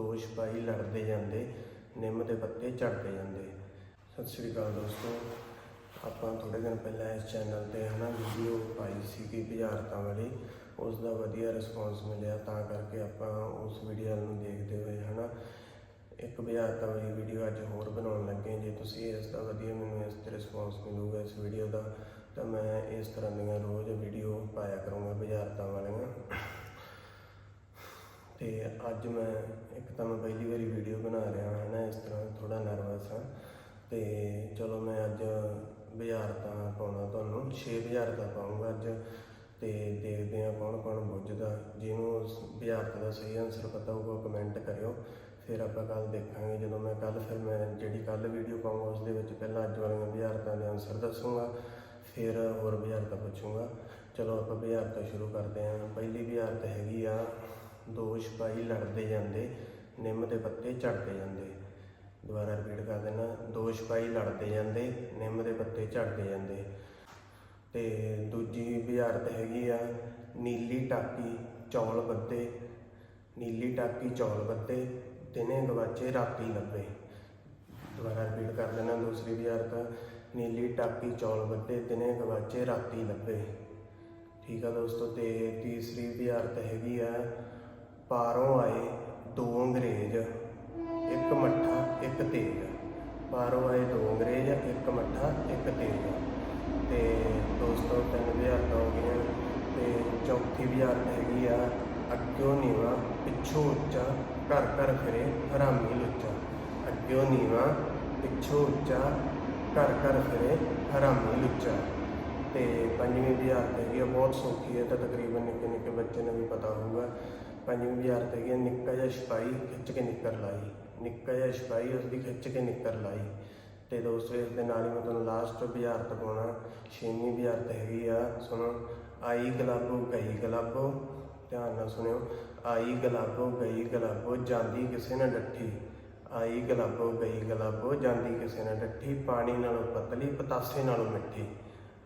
ਦੋ ਸਿਪਾਹੀ ਲੜਦੇ ਜਾਂਦੇ, ਨਿੰਮ ਦੇ ਪੱਤੇ ਝੜਦੇ ਜਾਂਦੇ। ਸਤਿ ਸ਼੍ਰੀ ਅਕਾਲ ਦੋਸਤੋ, ਆਪਾਂ ਥੋੜੇ ਦਿਨ ਪਹਿਲਾਂ ਇਸ ਚੈਨਲ ਤੇ ਹਨਾ ਵੀਡੀਓ ਪਾਈ ਸੀ ਕਿ ਬੁਝਾਰਤਾਂ ਵਾਲੀ ਉਸ ਦਾ ਵਧੀਆ ਰਿਸਪੌਂਸ ਮਿਲਿਆ, ਤਾਂ ਕਰਕੇ ਆਪਾਂ ਉਸ ਵੀਡੀਓ ਨੂੰ ਦੇਖਦੇ ਹੋਏ ਹਨਾ, ਇੱਕ ਬੁਝਾਰਤਾਂ ਵਾਲੀ ਵੀਡੀਓ ਅੱਜ ਹੋਰ ਬਣਾਉਣ ਲੱਗੇ ਜੇ ਤੁਸੀਂ ਇਸ ਦਾ ਵਧੀਆ ਮੈਨੂੰ ਇਸ ਤੇ ਰਿਸਪੌਂਸ ਮਿਲੂਗਾ ਇਸ ਵੀਡੀਓ ਦਾ, ਤਾਂ ਮੈਂ ਇਸ ਤਰ੍ਹਾਂ ਦੀਆਂ ਰੋਜ਼ ਵੀਡੀਓ ਪਾਇਆ ਕਰੂੰਗਾ ਬੁਝਾਰਤਾਂ ਵਾਲੀਆਂ। ਤੇ ਅੱਜ ਮੈਂ ਇੱਕ ਤਾਂ ਮੈਂ ਪਹਿਲੀ ਵਾਰੀ ਵੀਡੀਓ ਬਣਾ ਰਿਹਾ ਹਾਂ ਨਾ ਇਸ ਤਰ੍ਹਾਂ ਥੋੜਾ ਨਰਵਸ ਹਾਂ। ਤੇ ਚਲੋ ਮੈਂ ਅੱਜ ਬੁਝਾਰਤਾਂ ਪਾਉਣਾ ਤੁਹਾਨੂੰ 6 ਬੁਝਾਰਤਾਂ ਪਾਉਂਗਾ ਅੱਜ। ਤੇ ਦੇਖਦੇ ਹਾਂ ਕੌਣ ਕੌਣ ਬੁੱਝਦਾ। ਜਿਹਨੂੰ ਉਸ ਦਾ ਸਹੀ ਆਨਸਰ ਪਤਾ ਹੋਊਗਾ ਕਮੈਂਟ ਕਰਿਓ। ਫਿਰ ਆਪਾਂ ਕੱਲ ਦੇਖਾਂਗੇ, ਜਦੋਂ ਮੈਂ ਕੱਲ ਫਿਰ ਮੈਂ ਜਿਹੜੀ ਕੱਲ ਵੀਡੀਓ ਪਾਉਂਗਾ ਉਸ ਦੇ ਵਿੱਚ ਪਹਿਲਾਂ ਅੱਜ ਵਾਲੀਆਂ ਬੁਝਾਰਤਾਂ ਦੇ ਆਨਸਰ ਦੱਸੂਗਾ। ਫਿਰ ਹੋਰ ਬੁਝਾਰਤਾਂ ਪੁੱਛੂੰਗਾ। ਚਲੋ ਆਪਾਂ ਬੁਝਾਰਤਾਂ ਸ਼ੁਰੂ ਕਰਦੇ ਹਾਂ। ਪਹਿਲੀ ਬੁਝਾਰਤ ਹੈਗੀ ਆ ਦੋ ਸਿਪਾਹੀ ਲੜਦੇ ਜਾਂਦੇ, ਨਿੰਮ ਦੇ ਪੱਤੇ ਝੜਦੇ ਜਾਂਦੇ। ਦੁਬਾਰਾ ਰਿਪੀਟ ਕਰ ਦੇਣਾ, ਦੋ ਸਿਪਾਹੀ ਲੜਦੇ ਜਾਂਦੇ, ਨਿੰਮ ਦੇ ਪੱਤੇ ਝੜਦੇ ਜਾਂਦੇ। ਤੇ ਦੂਜੀ ਬੁਝਾਰਤ ਹੈਗੀ ਆ, ਨੀਲੀ ਟਾਕੀ, ਚੌਲ ਬੱਤੇ ਨੀਲੀ ਟਾਕੀ, ਚੌਲ ਬੱਤੇ ਦਿਨੇ ਗਵਾਚੇ, ਰਾਤੀ ਲੱਭੇ। ਦੁਬਾਰਾ ਰਿਪੀਟ ਕਰ ਦੇਣਾ ਦੂਸਰੀ ਬੁਝਾਰਤ, ਨੀਲੀ ਟਾਕੀ, ਚੌਲ ਬੱਤੇ ਦਿਨੇ ਗਵਾਚੇ, ਰਾਤੀ ਲੱਭੇ। ਠੀਕ ਆ ਦੋਸਤੋ, ਤੇ ਤੀਸਰੀ ਬੁਝਾਰਤ ਹੈਗੀ ਆ ਬਾਹਰੋਂ ਆਏ ਦੋ ਅੰਗਰੇਜ਼, ਇੱਕ ਮੱਠਾ, ਇੱਕ ਤੇਜ। ਬਾਹਰੋਂ ਆਏ ਦੋ ਅੰਗਰੇਜ਼, ਇੱਕ ਮੱਠਾ, ਇੱਕ ਤੇਜ। ਤੇ ਦੋਸਤੋ, ਤਿੰਨ ਬੁਝਾਰਤਾਂ ਹੋ ਗਈਆਂ ਤੇ ਚੌਥੀ ਬੁਝਾਰਤ ਹੈਗੀ ਆ। ਅੱਗਿਓ ਨੀਵਾ, ਪਿੱਛੋਂ ਉੱਚਾ, ਘਰ ਘਰ ਫਿਰੇ, ਹਰਾਮੀ ਲੁੱਚਾ। ਅੱਗਿਓ ਨੀਵਾ, ਪਿੱਛੋਂ ਉੱਚਾ, ਘਰ ਘਰ ਫਿਰੇ, ਹਰਾਮੀ ਲੁੱਚਾ। ਤੇ ਪੰਜਵੀਂ ਬੁਝਾਰਤ ਹੈਗੀ ਆ, ਬਹੁਤ ਸੌਖੀ ਹੈ ਤਾਂ ਤਕਰੀਬਨ ਨਿੱਕੇ ਨਿੱਕੇ ਬੱਚੇ ਨੂੰ ਵੀ ਪਤਾ ਹੋਊਗਾ। ਪੰਜਵੀਂ ਬੁਝਾਰਤ ਹੈਗੀ ਆ ਨਿੱਕਾ ਜਿਹਾ ਸਿਪਾਹੀ ਖਿੱਚ ਕੇ ਨਿੱਕਰ ਲਾਈ, ਨਿੱਕਾ ਜਿਹਾ ਸਿਪਾਹੀ ਉਸ ਦੀ ਖਿੱਚ ਕੇ ਨਿੱਕਰ ਲਾਈ ਤੇ ਦੋਸਤੋ ਇਸ ਦੇ ਨਾਲ ਹੀ ਮੈਂ ਤੁਹਾਨੂੰ ਲਾਸਟ ਬੁਝਾਰਤ ਪਾਉਣਾ ਛੇਵੀਂ ਬੁਝਾਰਤ ਹੈਗੀ ਆ, ਸੁਣੋ, ਆਈ ਗਲਾਬੋ, ਗਈ ਗਲਾਬੋ, ਧਿਆਨ ਨਾਲ ਸੁਣਿਓ, ਆਈ ਗਲਾਬੋ, ਗਈ ਗਲਾਬੋ, ਜਾਂਦੀ ਕਿਸੇ ਨਾ ਡੱਠੀ, ਆਈ ਗਲਾਬੋ, ਗਈ ਗਲਾਬੋ, ਜਾਂਦੀ ਕਿਸੇ ਨਾ ਡੱਠੀ, ਪਾਣੀ ਨਾਲੋਂ ਪਤਲੀ, ਪਤਾਸੇ ਨਾਲੋਂ ਮਿੱਠੀ,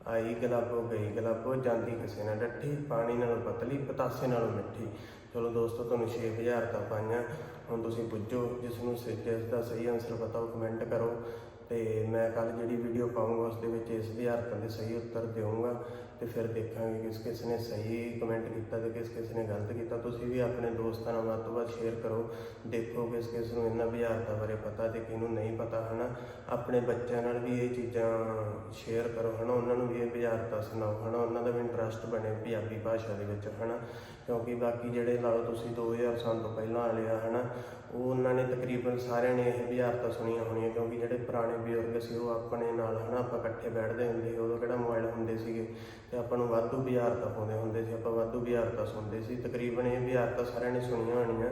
ਆਈ ਗਲਾਬੋ, ਗਈ ਗਲਾਬੋ, ਜਾਂਦੀ ਕਿਸੇ ਨਾਲ ਡੱਠੀ, ਪਾਣੀ ਨਾਲੋਂ ਪਤਲੀ, ਪਤਾਸੇ ਨਾਲੋਂ ਮਿੱਠੀ। ਚਲੋ ਦੋਸਤੋ, ਤੁਹਾਨੂੰ 6000 ਤਾਂ ਪਾਈਆਂ। ਹੁਣ ਤੁਸੀਂ ਪੁੱਛੋ ਜਿਸ ਨੂੰ ਸ- ਜਿਸ ਦਾ ਸਹੀ ਆਨਸਰ ਪਤਾ ਉਹ ਕਮੈਂਟ ਕਰੋ। ਤੇ ਮੈਂ ਕੱਲ ਜਿਹੜੀ ਵੀਡੀਓ ਪਾਉਂਗਾ ਉਸ ਦੇ ਵਿੱਚ ਇਸ ਬੁਝਾਰਤਾਂ ਦੇ ਸਹੀ ਉੱਤਰ ਦੇਵਾਂਗਾ ਤੇ ਫਿਰ ਦੇਖਾਂਗੇ ਕਿਸ ਕਿਸ ਨੇ ਸਹੀ ਕਮੈਂਟ ਕੀਤਾ ਤੇ ਕਿਸ ਕਿਸ ਨੇ ਗਲਤ ਕੀਤਾ। ਤੁਸੀਂ ਵੀ ਆਪਣੇ ਦੋਸਤਾਂ ਨਾਲ ਵੱਧ ਤੋਂ ਵੱਧ ਸ਼ੇਅਰ ਕਰੋ। ਦੇਖੋ ਕਿਸ ਕਿਸ ਨੂੰ ਇਹਨਾਂ ਬੁਝਾਰਤਾਂ ਬਾਰੇ ਪਤਾ ਤੇ ਕਿਹਨੂੰ ਨਹੀਂ ਪਤਾ, ਹਨਾ? ਆਪਣੇ ਬੱਚਿਆਂ ਨਾਲ ਵੀ ਇਹ ਚੀਜ਼ਾਂ ਸ਼ੇਅਰ ਕਰੋ, ਹਨਾ? ਉਹਨਾਂ ਨੂੰ ਵੀ ਇਹ ਬੁਝਾਰਤਾਂ ਸੁਣਾਓ, ਹਨਾ? ਉਹਨਾਂ ਦਾ ਵੀ ਇੰਟਰਸਟ ਬਣੇ ਪੰਜਾਬੀ ਭਾਸ਼ਾ ਦੇ ਵਿੱਚ, ਹਨਾ? ਕਿਉਂਕਿ ਬਾਕੀ ਜਿਹੜੇ ਲਾ ਲਓ ਤੁਸੀਂ 2000 ਸਾਲ ਤੋਂ ਪਹਿਲਾਂ ਲਿਆ ਆ, ਹਨਾ, ਉਹ ਉਹਨਾਂ ਨੇ ਤਕਰੀਬਨ ਸਾਰਿਆਂ ਨੇ ਇਹ ਬੁਝਾਰਤਾਂ ਸੁਣੀਆਂ ਹੋਣੀਆਂ, ਕਿਉਂਕਿ ਜਿਹੜੇ ਪੁਰਾਣੇ ਬਜ਼ੁਰਗ ਸੀ, ਉਹ ਆਪਣੇ ਨਾਲ, ਹਨਾ, ਆਪਾਂ ਇਕੱਠੇ ਬੈਠਦੇ ਹੁੰਦੇ ਸੀ, ਉਦੋਂ ਕਿਹੜਾ ਮੋਬਾਈਲ ਹੁੰਦੇ ਸੀਗੇ, ਤੇ ਆਪਾਂ ਨੂੰ ਵਾਧੂ ਬੁਝਾਰਤਾਂ ਪਾਉਂਦੇ ਹੁੰਦੇ ਸੀ, ਆਪਾਂ ਵਾਧੂ ਬੁਝਾਰਤਾਂ ਸੁਣਦੇ ਸੀ, ਤਕਰੀਬਨ ਇਹ ਬੁਝਾਰਤਾਂ ਸਾਰਿਆਂ ਨੇ ਸੁਣੀਆਂ ਹੋਣੀਆਂ,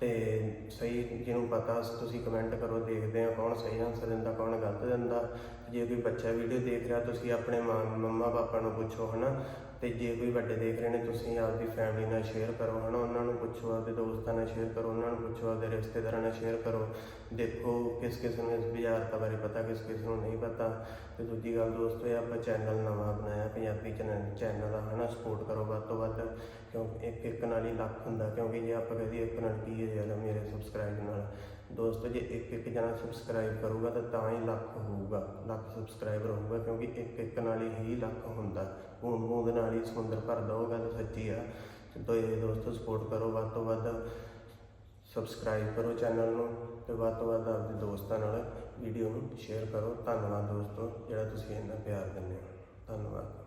ਤੇ ਸਹੀ ਜਿਹਨੂੰ ਪਤਾ, ਤੁਸੀਂ ਕਮੈਂਟ ਕਰੋ, ਦੇਖਦੇ ਆ ਕੌਣ ਸਹੀ ਆਨਸਰ ਦਿੰਦਾ, ਕੌਣ ਗਲਤ ਦਿੰਦਾ। ਜੇ ਕੋਈ ਬੱਚਾ ਵੀਡੀਓ ਦੇਖ ਰਿਹਾ, ਤੁਸੀਂ ਆਪਣੇ ਮਾਂ, ਮੰਮਾ, ਪਾਪਾ ਨੂੰ ਪੁੱਛੋ, ਹਨਾ। ਤੇ ਜੇ ਕੋਈ ਵੱਡੇ ਦੇਖ ਰਹੇ ਨੇ, ਤੁਸੀਂ ਆਪਦੀ ਫੈਮਿਲੀ ਨਾਲ ਸ਼ੇਅਰ ਕਰੋ, ਹਨਾ। ਉਹਨਾਂ ਨੂੰ ਪੁੱਛੋ, ਆਪਦੇ ਦੋਸਤਾਂ ਨਾਲ ਸ਼ੇਅਰ ਕਰੋ, ਉਹਨਾਂ ਨੂੰ ਪੁੱਛੋ, ਆਪਦੇ ਰਿਸ਼ਤੇਦਾਰਾਂ ਨਾਲ ਸ਼ੇਅਰ ਕਰੋ। ਦੇਖੋ ਕਿਸ ਕਿਸ ਨੂੰ ਇਸ ਬੁਝਾਰਤਾਂ ਬਾਰੇ ਪਤਾ, ਕਿਸ ਕਿਸ ਨੂੰ ਨਹੀਂ ਪਤਾ। ਤੇ ਦੂਜੀ ਗੱਲ ਦੋਸਤੋ, ਇਹ ਆਪਾਂ ਚੈਨਲ ਨਵਾਂ ਬਣਾਇਆ, ਪੰਜਾਬੀ ਚੈਨਲ ਚੈਨਲ ਆ, ਹਨਾ। ਸਪੋਰਟ ਕਰੋ ਵੱਧ ਤੋਂ ਵੱਧ। ਕਿਉਂਕਿ ਇੱਕ ਇੱਕ ਨਾਲ ਹੀ ਲੱਖ ਹੁੰਦਾ, ਕਿਉਂਕਿ ਜੇ ਆਪਾਂ ਕਦੀ ਇੱਕ ਨਾਲ ਕੀ ਹੈ ਜ਼ਿਆਦਾ ਮੇਰੇ ਨਾਲ। ਦੋਸਤੋ, ਜੇ ਇੱਕ ਇੱਕ ਜਣਾ ਸਬਸਕ੍ਰਾਈਬ ਕਰੂਗਾ ਤਾਂ ਤਾਂ ਹੀ ਲੱਖ ਹੋਊਗਾ। ਲੱਖ ਸਬਸਕ੍ਰਾਈਬਰ ਹੋਊਗਾ ਕਿਉਂਕਿ ਇੱਕ ਇੱਕ ਨਾਲ ਹੀ ਲੱਖ ਹੁੰਦਾ। ਬੂੰਦ ਬੂੰਦ ਨਾਲ ਹੀ ਸਮੁੰਦਰ ਭਰਦਾ ਉਹ ਗੱਲ ਸੱਚੀ ਆ। ਤੇ ਇਹ ਦੋਸਤੋ ਸਪੋਰਟ ਕਰੋ। ਵੱਧ ਤੋਂ ਵੱਧ ਸਬਸਕ੍ਰਾਈਬ ਕਰੋ ਚੈਨਲ ਨੂੰ ਤੇ ਵੱਧ ਤੋਂ ਵੱਧ ਆਪਣੇ ਦੋਸਤਾਂ ਨਾਲ ਵੀਡੀਓ ਨੂੰ ਸ਼ੇਅਰ ਕਰੋ। ਧੰਨਵਾਦ ਦੋਸਤੋ, ਜਿਹੜਾ ਤੁਸੀਂ ਇੰਨਾ ਪਿਆਰ ਦਿੰਦੇ ਹੋ। ਧੰਨਵਾਦ।